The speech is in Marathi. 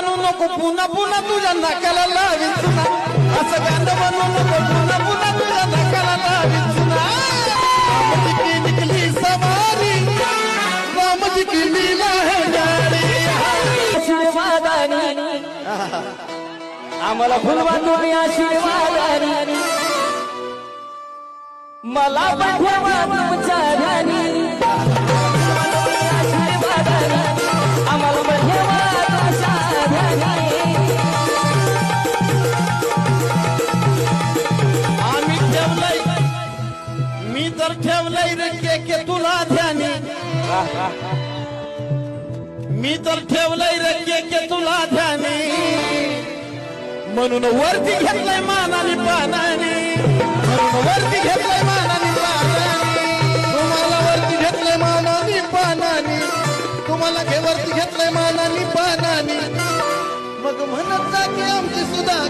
म्हणू नको पुन्हा पुन्हा तुझ्या नाक्याला लावीन चुना. असं गाणं म्हणू नको पुन्हा पुन्हा तुझ्या नाक्याला लावीन चुना. रामजी की निकली सवारी रामजी की लीला है न्यारी आशीर्वादानी. आम्हाला फुलवा तुम्ही आशीर्वादानी. मला पाठवा ठेवा तुमच्या तर ठेवलंय रे के के तुला ध्यानी. मी तर ठेवलंय रे के के तुला ध्यानी. म्हणून वरती घेतलंय मानाने पानाने. म्हणून वरती घेतलंय मानाने पानाने. तुम्हाला वरती घेतलंय मानाने पानाने. तुम्हाला घे वरती घेतलंय मानाने पानाने. मग म्हणत जा की आमची सुद्धा